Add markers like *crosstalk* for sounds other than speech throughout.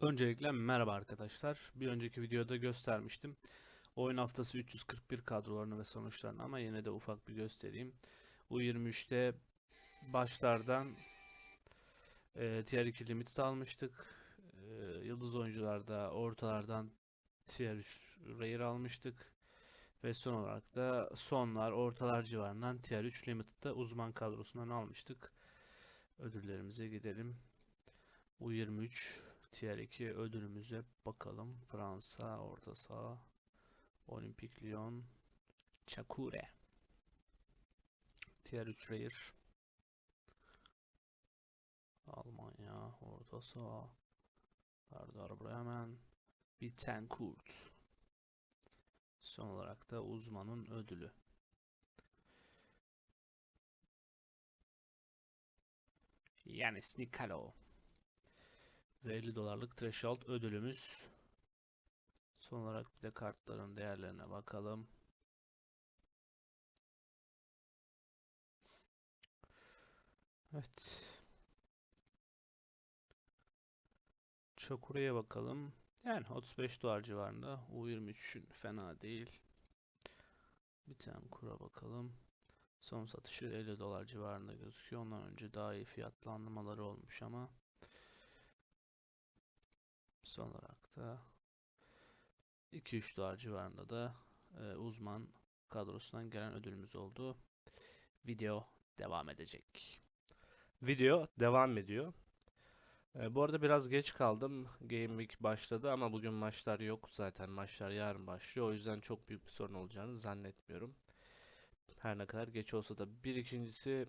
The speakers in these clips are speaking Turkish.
Öncelikle merhaba arkadaşlar. Bir önceki videoda göstermiştim. Oyun haftası 341 kadrolarını ve sonuçlarını ama yine de ufak bir göstereyim. U23'te başlardan e, Tier 2 limit almıştık. E, yıldız oyuncularda ortalardan Tier 3 Rare almıştık. Ve son olarak da sonlar ortalar civarından Tier 3 Limited'da uzman kadrosundan almıştık. Ödüllerimize gidelim. U23 Tier 2 ödülümüze bakalım. Fransa, orta saha, Olimpik Lyon, Çakure. Tier 3 Rare. Almanya, orta saha. Serdar Bremen, Bittencourt. Son olarak da uzmanın ödülü. Yanis Nikalo. Ve 50 dolarlık threshold ödülümüz. Son olarak bir de kartların değerlerine bakalım. Evet. Çakura'ya bakalım. Yani 35 dolar civarında. U23'ün fena değil. Bir tane kura bakalım. Son satışı 50 dolar civarında gözüküyor. Ondan önce daha iyi fiyatlandırmaları olmuş ama Son olarak da 2-3 dolar civarında da e, uzman kadrosundan gelen ödülümüz oldu. Video devam edecek. Video devam ediyor. E, bu arada biraz geç kaldım. Game Week başladı ama bugün maçlar yok. Zaten maçlar yarın başlıyor. O yüzden çok büyük bir sorun olacağını zannetmiyorum. Her ne kadar geç olsa da. Bir ikincisi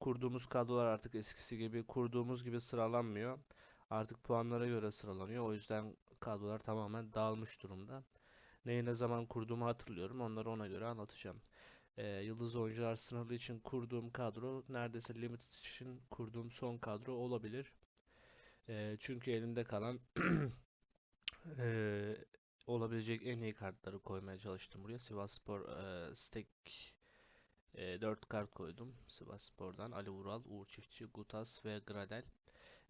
kurduğumuz kadrolar artık eskisi gibi kurduğumuz gibi sıralanmıyor. Artık puanlara göre sıralanıyor. O yüzden kadrolar tamamen dağılmış durumda. Neyi ne zaman kurduğumu hatırlıyorum. Onları ona göre anlatacağım. Ee, yıldız oyuncular sınırlı için kurduğum kadro neredeyse limited için kurduğum son kadro olabilir. Ee, çünkü elimde kalan *clears throat* e, olabilecek en iyi kartları koymaya çalıştım buraya. Sivasspor e, Stack e, 4 kart koydum. Sivasspor'dan Ali Vural, Uğur Çiftçi, Gutas ve Gradel.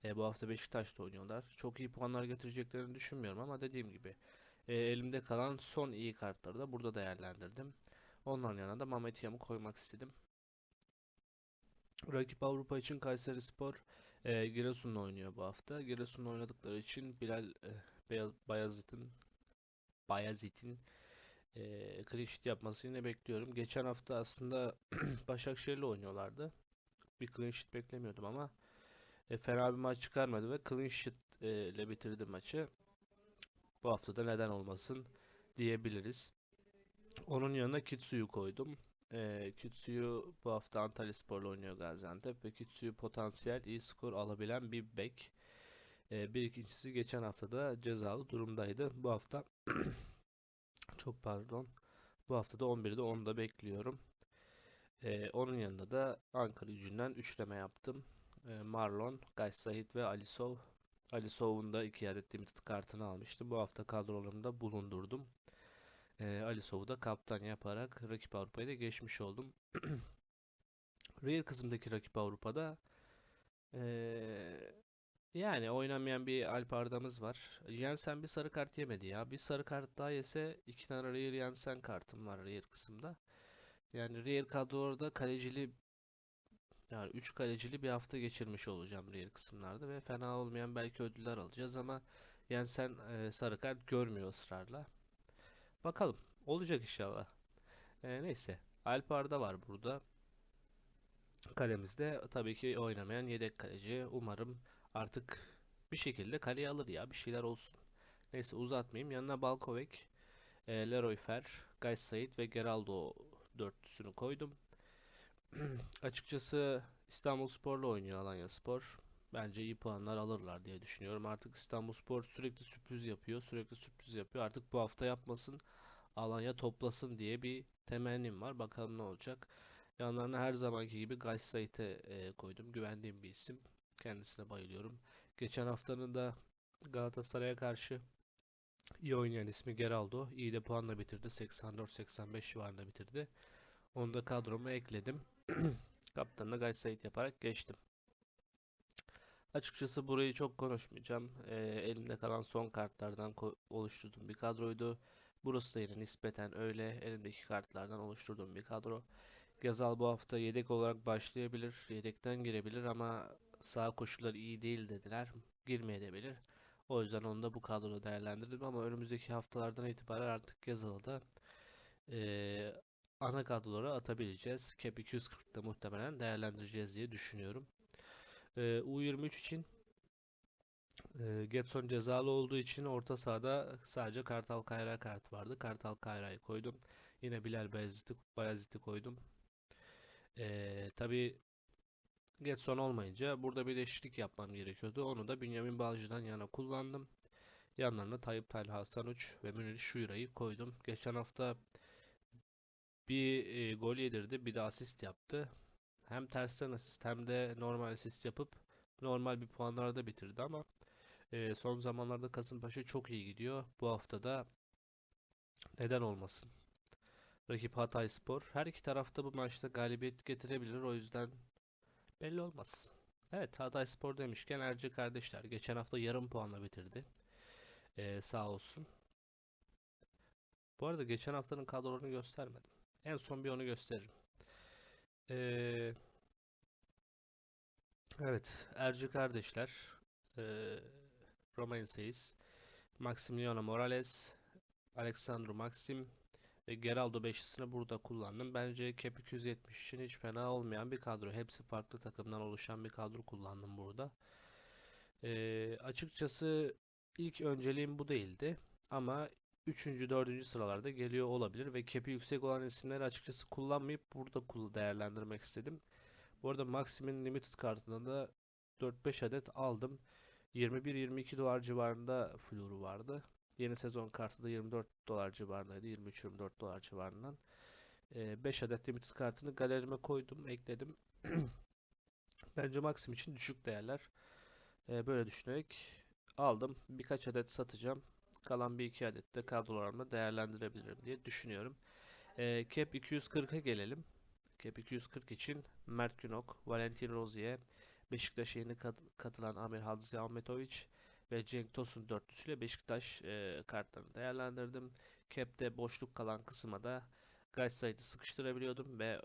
E, bu hafta Beşiktaş'ta oynuyorlar. Çok iyi puanlar getireceklerini düşünmüyorum ama dediğim gibi e, elimde kalan son iyi kartları da burada değerlendirdim. Onların yanına da Mehmet Yam'ı koymak istedim. Rakip Avrupa için Kayserispor e, Giresun'la oynuyor bu hafta. Giresun'la oynadıkları için Bilal e, Bayazıt'ın Bayazit'in e, clean sheet yapmasını yine bekliyorum. Geçen hafta aslında *clears throat* Başakşehir'le oynuyorlardı. Bir clean beklemiyordum ama e, fena bir maç çıkarmadı ve clean sheet e, ile bitirdi maçı. Bu hafta da neden olmasın diyebiliriz. Onun yanına Kitsu'yu koydum. E, Kitsu'yu bu hafta Antalyaspor'la oynuyor Gaziantep ve Kitsu'yu potansiyel iyi skor alabilen bir bek. E, bir ikincisi geçen hafta da cezalı durumdaydı. Bu hafta *clears throat* çok pardon. Bu hafta da 11'de onu da bekliyorum. E, onun yanında da Ankara gücünden üçleme yaptım. E, Marlon, Gaysahit ve Alisov. Alisov'un da iki adet limited kartını almıştım. Bu hafta kadrolarımda bulundurdum. E, Alisov'u da kaptan yaparak rakip Avrupa'ya da geçmiş oldum. *clears throat* Real kısımdaki rakip Avrupa'da e, yani oynamayan bir Alp Arda'mız var. Jensen bir sarı kart yemedi ya. Bir sarı kart daha yese iki tane Real Jensen kartım var Real kısımda. Yani Real kadroda kalecili yani 3 kalecili bir hafta geçirmiş olacağım diğer kısımlarda ve fena olmayan belki ödüller alacağız ama yani sen e, sarı kart görmüyor ısrarla. Bakalım. Olacak inşallah. E, neyse. Alp Arda var burada. Kalemizde tabii ki oynamayan yedek kaleci. Umarım artık bir şekilde kaleyi alır ya. Bir şeyler olsun. Neyse uzatmayayım. Yanına Balkovek, e, Leroy Fer, Gays Said ve Geraldo dörtlüsünü koydum. *clears throat* Açıkçası İstanbulspor'la oynuyor Alanyaspor. Bence iyi puanlar alırlar diye düşünüyorum. Artık İstanbulspor sürekli sürpriz yapıyor. Sürekli sürpriz yapıyor. Artık bu hafta yapmasın. Alanya toplasın diye bir temennim var. Bakalım ne olacak. Yanlarına her zamanki gibi Gaysayt'e e, koydum. Güvendiğim bir isim. Kendisine bayılıyorum. Geçen haftanın da Galatasaray'a karşı iyi oynayan ismi Geraldo. İyi de puanla bitirdi. 84-85 civarında bitirdi. Onu da kadroma ekledim. *clears throat* Kaptanına Gaysayt yaparak geçtim. Açıkçası burayı çok konuşmayacağım. Ee, elimde kalan son kartlardan oluşturduğum bir kadroydu. Burası da yine nispeten öyle. Elimdeki kartlardan oluşturduğum bir kadro. Gezal bu hafta yedek olarak başlayabilir. Yedekten girebilir ama sağ koşulları iyi değil dediler. Girmeyebilir. O yüzden onu da bu kadroda değerlendirdim ama önümüzdeki haftalardan itibaren artık Gezal'ı da eee, ana kadrolara atabileceğiz. Cap 240'da muhtemelen değerlendireceğiz diye düşünüyorum. Eee, U23 için eee, Getson cezalı olduğu için orta sahada sadece Kartal Kayra kart vardı. Kartal Kayra'yı koydum. Yine Bilal Bayezid'i Bayezid'i koydum. Eee tabii Getson olmayınca burada bir değişiklik yapmam gerekiyordu. Onu da Bünyamin Balcı'dan yana kullandım. Yanlarına Tayyip Talha Hasan Uç ve Münir Şuyra'yı koydum. Geçen hafta bir e, gol yedirdi, bir de asist yaptı. Hem tersten asist hem de normal asist yapıp normal bir puanlarda bitirdi ama e, son zamanlarda Kasımpaşa çok iyi gidiyor. Bu hafta da neden olmasın? Rakip Hatayspor. Her iki tarafta bu maçta galibiyet getirebilir. O yüzden belli olmaz. Evet Hatayspor demişken Erci kardeşler geçen hafta yarım puanla bitirdi. E, sağ olsun. Bu arada geçen haftanın kadrolarını göstermedim. En son bir onu gösteririm. Ee, evet, Erci kardeşler, Romain Seyis, Maximiliano Morales, Alexandru Maxim ve Geraldo beşlisini burada kullandım. Bence Cap 270 için hiç fena olmayan bir kadro. Hepsi farklı takımdan oluşan bir kadro kullandım burada. Ee, açıkçası ilk önceliğim bu değildi. Ama 3. 4. sıralarda geliyor olabilir ve cap'i yüksek olan isimleri açıkçası kullanmayıp burada değerlendirmek istedim. Bu arada Maxim'in limited kartında da 4-5 adet aldım. 21-22 dolar civarında fluru vardı. Yeni sezon kartı da 24 dolar civarındaydı. 23-24 dolar civarından. 5 adet limited kartını galerime koydum, ekledim. *clears throat* Bence Maxim için düşük değerler. Ee, böyle düşünerek aldım. Birkaç adet satacağım. Kalan bir iki adet de kadrolarımda değerlendirebilirim diye düşünüyorum. Ee, Cap 240'a gelelim. Cap 240 için Mert Günok, Valentin Rozier, Beşiktaş'a yeni kat- katılan Amir Hadzi Ahmetoviç ve Cenk Tosun dörtlüsüyle Beşiktaş e, kartlarını değerlendirdim. Cap'te boşluk kalan kısma da Galatasaray'ı sıkıştırabiliyordum ve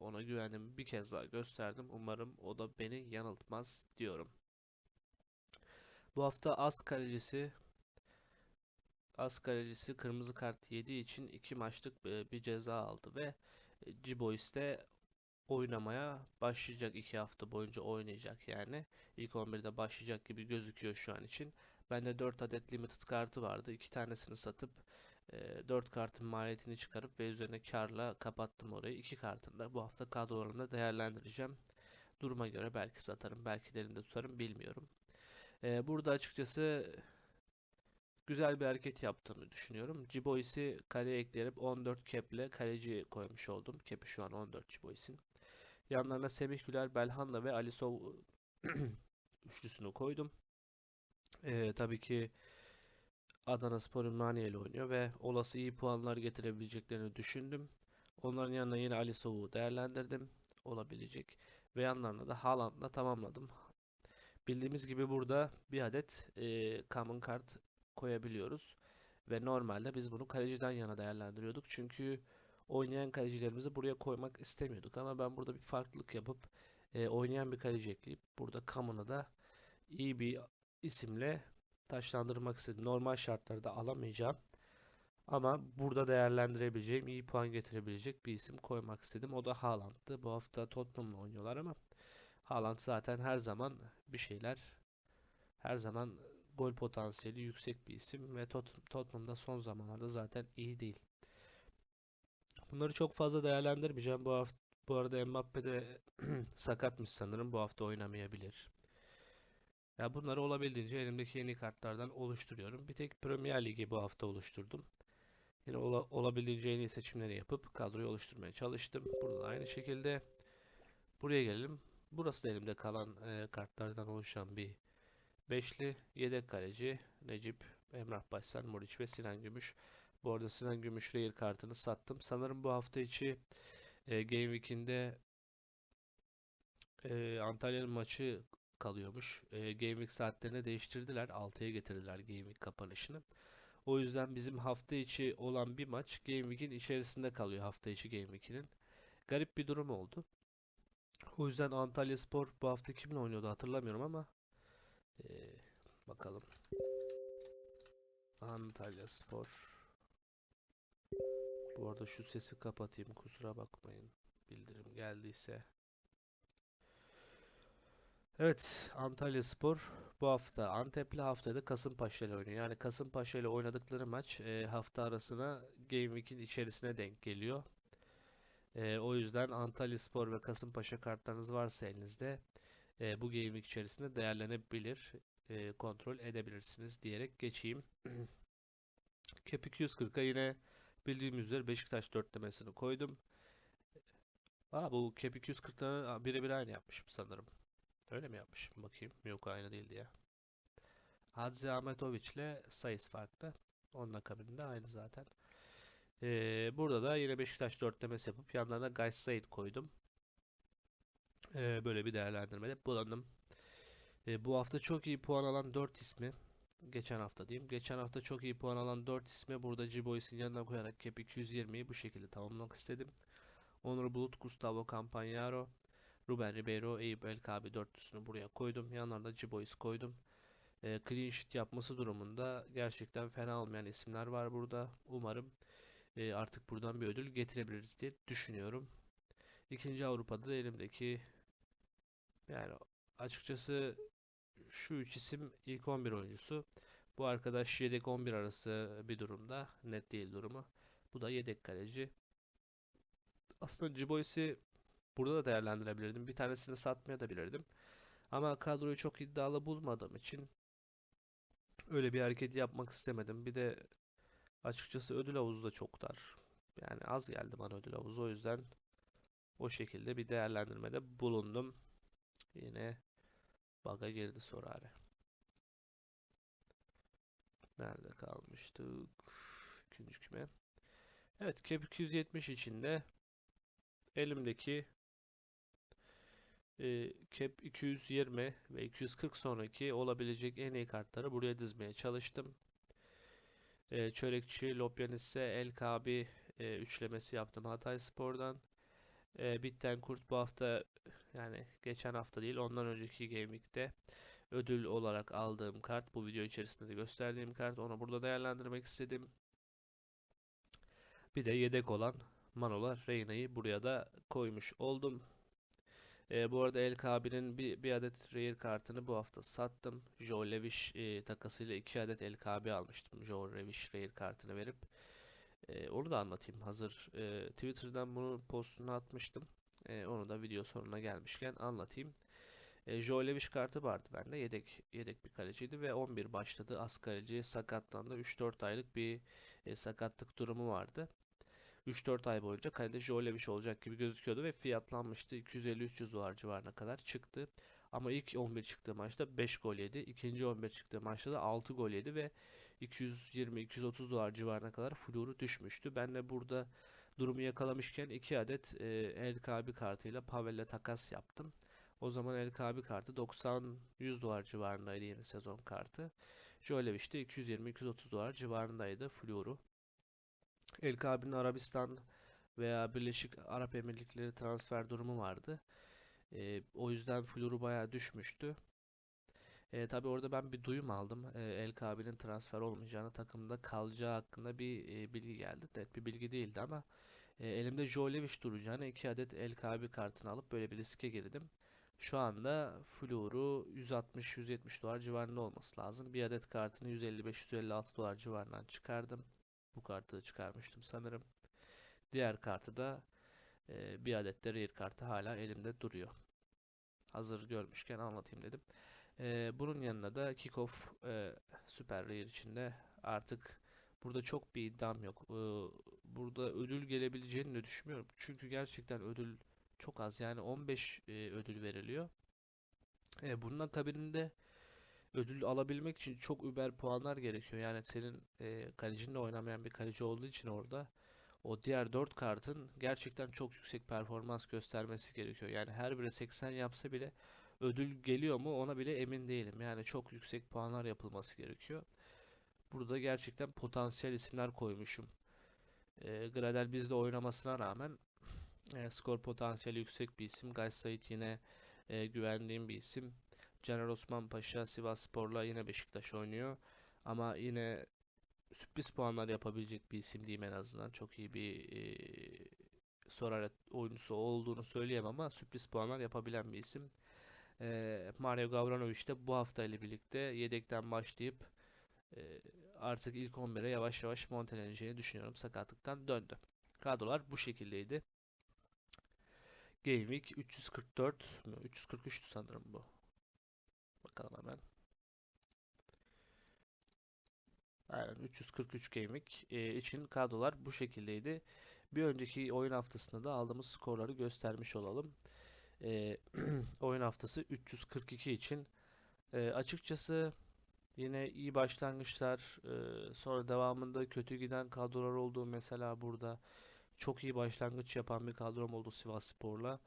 ona güvenimi bir kez daha gösterdim. Umarım o da beni yanıltmaz diyorum. Bu hafta az kalecisi Kalecisi kırmızı kart yediği için iki maçlık bir ceza aldı ve e, Cibois de oynamaya başlayacak. iki hafta boyunca oynayacak yani. İlk 11'de başlayacak gibi gözüküyor şu an için. Bende 4 adet limited kartı vardı. İki tanesini satıp 4 kartın maliyetini çıkarıp ve üzerine karla kapattım orayı. İki kartını da bu hafta kadrolarımda değerlendireceğim. Duruma göre belki satarım, belki de elimde tutarım bilmiyorum. Burada açıkçası güzel bir hareket yaptığını düşünüyorum. Cibois'i kaleye ekleyip 14 cap'le kaleci koymuş oldum. Cap'i şu an 14 Cibois'in. Yanlarına Semih Güler, Belhanda ve Alisov *clears throat* üçlüsünü koydum. Ee, tabii ki Adanaspor Ümraniye ile oynuyor ve olası iyi puanlar getirebileceklerini düşündüm. Onların yanına yine Alisov'u değerlendirdim. Olabilecek. Ve yanlarına da Haaland'la tamamladım. Bildiğimiz gibi burada bir adet e, common kart koyabiliyoruz. Ve normalde biz bunu kaleciden yana değerlendiriyorduk. Çünkü oynayan kalecilerimizi buraya koymak istemiyorduk. Ama ben burada bir farklılık yapıp e, oynayan bir kaleci ekleyip burada Kamun'u da iyi bir isimle taşlandırmak istedim. Normal şartlarda alamayacağım. Ama burada değerlendirebileceğim, iyi puan getirebilecek bir isim koymak istedim. O da Haaland'tı. Bu hafta Tottenham'la oynuyorlar ama Haaland zaten her zaman bir şeyler her zaman gol potansiyeli yüksek bir isim ve Tot Tottenham'da son zamanlarda zaten iyi değil. Bunları çok fazla değerlendirmeyeceğim. Bu hafta bu arada Mbappe de *clears throat* sakatmış sanırım. Bu hafta oynamayabilir. Ya bunları olabildiğince elimdeki yeni kartlardan oluşturuyorum. Bir tek Premier Ligi bu hafta oluşturdum. Yine ola, olabildiğince en iyi seçimleri yapıp kadroyu oluşturmaya çalıştım. Burada da aynı şekilde buraya gelelim. Burası da elimde kalan e, kartlardan oluşan bir beşli. Yedek kaleci Necip, Emrah Başsar, Muriç ve Sinan Gümüş. Bu arada Sinan Gümüş Rare kartını sattım. Sanırım bu hafta içi e, Game Week'inde e, Antalya'nın maçı kalıyormuş. E, Game Week saatlerini değiştirdiler. 6'ya getirdiler Game Week kapanışını. O yüzden bizim hafta içi olan bir maç Game Week'in içerisinde kalıyor hafta içi Game Week'inin. Garip bir durum oldu. O yüzden Antalya Spor bu hafta kimle oynuyordu hatırlamıyorum ama e, bakalım. Antalya Spor. Bu arada şu sesi kapatayım kusura bakmayın. Bildirim geldiyse. Evet, Antalya Spor bu hafta Antep'le haftaya da Kasımpaşa ile oynuyor. Yani Kasımpaşa ile oynadıkları maç e, hafta arasına Game Week'in içerisine denk geliyor. E, o yüzden Antalya Spor ve Kasımpaşa kartlarınız varsa elinizde e, bu Game Week içerisinde değerlenebilir, e, kontrol edebilirsiniz diyerek geçeyim. *clears throat* Cap 240'a yine bildiğimiz üzere Beşiktaş dörtlemesini koydum. Aa bu Cap 240'ları birebir aynı yapmışım sanırım. Öyle mi yapmışım? Bakayım. Yok aynı değildi ya. Hadzi Ahmetoviç ile sayısı farklı. Onun akabinde aynı zaten. Ee, burada da yine Beşiktaş dörtlemesi yapıp yanlarına Gays Said koydum. Ee, böyle bir değerlendirmede bulundum. Ee, bu hafta çok iyi puan alan 4 ismi geçen hafta diyeyim. Geçen hafta çok iyi puan alan 4 ismi burada G-Boys'in yanına koyarak Cap 220'yi bu şekilde tamamlamak istedim. Onur Bulut, Gustavo Campagnaro, Ruben Ribeiro, Eyüp Elkabi dörtlüsünü buraya koydum. Yanlarına G-Boys koydum. E, clean sheet yapması durumunda gerçekten fena olmayan isimler var burada. Umarım e, artık buradan bir ödül getirebiliriz diye düşünüyorum. İkinci Avrupa'da da elimdeki yani açıkçası şu üç isim ilk 11 oyuncusu. Bu arkadaş yedek 11 arası bir durumda. Net değil durumu. Bu da yedek kaleci. Aslında Cibois'i burada da değerlendirebilirdim. Bir tanesini satmaya da bilirdim. Ama kadroyu çok iddialı bulmadığım için öyle bir hareket yapmak istemedim. Bir de açıkçası ödül havuzu da çok dar. Yani az geldi bana ödül havuzu. O yüzden o şekilde bir değerlendirmede bulundum. Yine Baga girdi Sorare. Nerede kalmıştık? İkinci küme. Evet Cap 270 içinde elimdeki e, Cap 220 ve 240 sonraki olabilecek en iyi kartları buraya dizmeye çalıştım. E, Çörekçi, Lopyanis'e, El Kabi e, üçlemesi yaptım Hatay Spor'dan. E, Bittenkurt bu hafta yani geçen hafta değil ondan önceki Game ödül olarak aldığım kart. Bu video içerisinde de gösterdiğim kart. Onu burada değerlendirmek istedim. Bir de yedek olan Manola Reyna'yı buraya da koymuş oldum. E, bu arada El Kabi'nin bir, bir adet rare kartını bu hafta sattım. Joe Levish e, takasıyla iki adet El Kabi almıştım. Joe Levish rare kartını verip. E, onu da anlatayım. Hazır e, Twitter'dan bunun postunu atmıştım. E, onu da video sonuna gelmişken anlatayım. E, Joe kartı vardı bende. Yedek yedek bir kaleciydi ve 11 başladı. Az kaleci sakatlandı. 3-4 aylık bir e, sakatlık durumu vardı. 3-4 ay boyunca kalede Joe olacak gibi gözüküyordu ve fiyatlanmıştı. 250-300 dolar civarına kadar çıktı. Ama ilk 11 çıktığı maçta 5 gol yedi. İkinci 11 çıktığı maçta da 6 gol yedi ve 220-230 dolar civarına kadar fluru düşmüştü. Ben de burada durumu yakalamışken 2 adet e, LKB kartıyla Pavel'le takas yaptım. O zaman LKB kartı 90-100 dolar civarındaydı yeni sezon kartı. Joe Levish de 220-230 dolar civarındaydı fluru. LKB'nin Arabistan veya Birleşik Arap Emirlikleri transfer durumu vardı. E, o yüzden fluru bayağı düşmüştü. E, tabii orada ben bir duyum aldım. E, El Kabi'nin transfer olmayacağını, takımda kalacağı hakkında bir e, bilgi geldi. Net bir bilgi değildi ama e, elimde Joe Levish duracağına 2 adet El Kabi kartını alıp böyle bir riske girdim. Şu anda fluru 160-170 dolar civarında olması lazım. Bir adet kartını 155-156 dolar civarından çıkardım. Bu kartı çıkarmıştım sanırım. Diğer kartı da e, bir adet de rare kartı hala elimde duruyor. Hazır görmüşken anlatayım dedim. E, bunun yanına da Kickoff e, Super Rare içinde artık burada çok bir iddiam yok. E, burada ödül gelebileceğini de düşünmüyorum. Çünkü gerçekten ödül çok az. Yani 15 e, ödül veriliyor. E, bunun akabinde ödül alabilmek için çok über puanlar gerekiyor. Yani senin e, kalecinle oynamayan bir kaleci olduğu için orada o diğer 4 kartın gerçekten çok yüksek performans göstermesi gerekiyor. Yani her biri 80 yapsa bile ödül geliyor mu ona bile emin değilim. Yani çok yüksek puanlar yapılması gerekiyor. Burada gerçekten potansiyel isimler koymuşum. E, Gradel bizde oynamasına rağmen e, skor potansiyeli yüksek bir isim. Gays Sait yine e, güvendiğim bir isim. Caner Osman Paşa Sivasspor'la yine Beşiktaş oynuyor. Ama yine sürpriz puanlar yapabilecek bir isim diyeyim en azından. Çok iyi bir e, Soraret oyuncusu olduğunu söyleyemem ama sürpriz puanlar yapabilen bir isim. E, Mario Gavranovic de bu hafta ile birlikte yedekten başlayıp e, artık ilk 11'e yavaş yavaş monteleneceğini düşünüyorum. Sakatlıktan döndü. Kadrolar bu şekildeydi. Game Week 344 mü? 343 sanırım bu. Bakalım hemen. Aynen 343 Game Week e, için kadrolar bu şekildeydi. Bir önceki oyun haftasında da aldığımız skorları göstermiş olalım. E, *clears throat* oyun haftası 342 için e, açıkçası yine iyi başlangıçlar e, sonra devamında kötü giden kadrolar oldu. Mesela burada çok iyi başlangıç yapan bir kadrom oldu Sivasspor'la.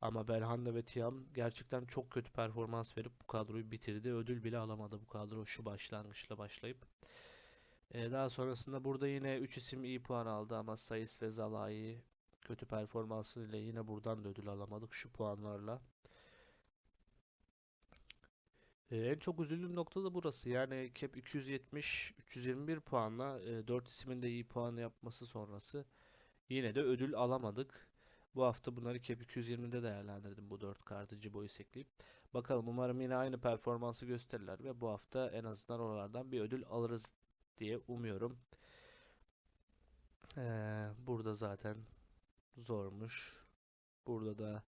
Ama Belhanda ve Tiam gerçekten çok kötü performans verip bu kadroyu bitirdi. Ödül bile alamadı bu kadro şu başlangıçla başlayıp. Ee, daha sonrasında burada yine 3 isim iyi puan aldı ama Sayıs ve Zalai kötü performansıyla yine buradan da ödül alamadık şu puanlarla. Ee, en çok üzüldüğüm nokta da burası. Yani Cap 270 321 puanla e, 4 isimin de iyi puan yapması sonrası yine de ödül alamadık. Bu hafta bunları Cap 220'de değerlendirdim bu 4 kartı Cibo'yu ekleyip. Bakalım umarım yine aynı performansı gösterirler ve bu hafta en azından oralardan bir ödül alırız diye umuyorum. Ee, burada zaten zormuş. Burada da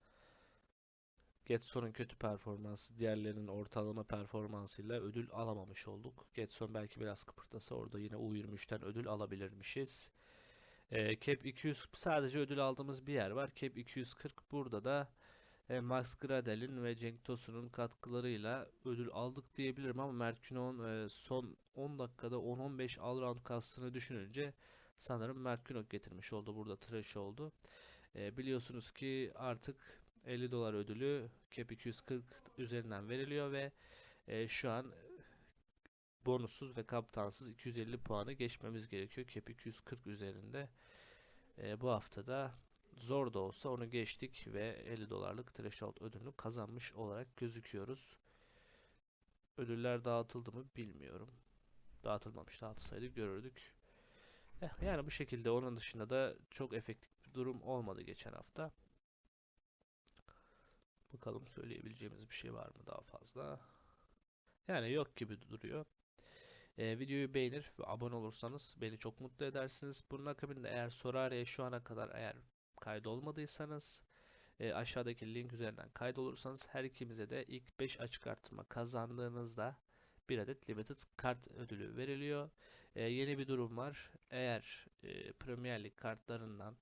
Getson'un kötü performansı, diğerlerinin ortalama performansıyla ödül alamamış olduk. Getson belki biraz kıpırtasa orada yine U23'ten ödül alabilirmişiz. Ee, Cap 200 sadece ödül aldığımız bir yer var. Cap 240 burada da e, Max Gradel'in ve Cenk Tosun'un katkılarıyla ödül aldık diyebilirim ama Mert Günok'un e, son 10 dakikada 10-15 all-round kastını düşününce sanırım Mert Günok getirmiş oldu. Burada tıraş oldu. E, biliyorsunuz ki artık 50 dolar ödülü Cap 240 üzerinden veriliyor ve şu an bonussuz ve kaptansız 250 puanı geçmemiz gerekiyor Cap 240 üzerinde. E, bu haftada zor da olsa onu geçtik ve 50 dolarlık threshold ödülünü kazanmış olarak gözüküyoruz. Ödüller dağıtıldı mı bilmiyorum. Dağıtılmamış dağıtılsaydı görürdük. Eh, yani bu şekilde onun dışında da çok efektif bir durum olmadı geçen hafta. Bakalım söyleyebileceğimiz bir şey var mı daha fazla. Yani yok gibi duruyor. Ee, videoyu beğenir ve abone olursanız beni çok mutlu edersiniz. Bunun akabinde eğer Soraria'ya şu ana kadar eğer kaydolmadıysanız e, aşağıdaki link üzerinden kaydolursanız her ikimize de ilk 5 açık artırma kazandığınızda bir adet limited kart ödülü veriliyor. E, yeni bir durum var. Eğer e, Premier Lig kartlarından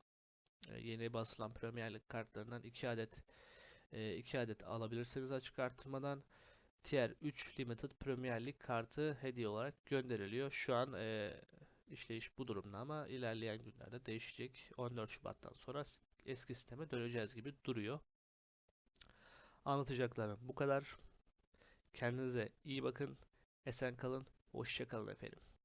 e, yeni basılan Premier Lig kartlarından 2 adet 2 adet alabilirsiniz açık artırmadan. Tier 3 Limited Premier Lig kartı hediye olarak gönderiliyor. Şu an e, işleyiş bu durumda ama ilerleyen günlerde değişecek. 14 Şubat'tan sonra eski sisteme döneceğiz gibi duruyor. Anlatacaklarım bu kadar. Kendinize iyi bakın. Esen kalın. Hoşça kalın efendim.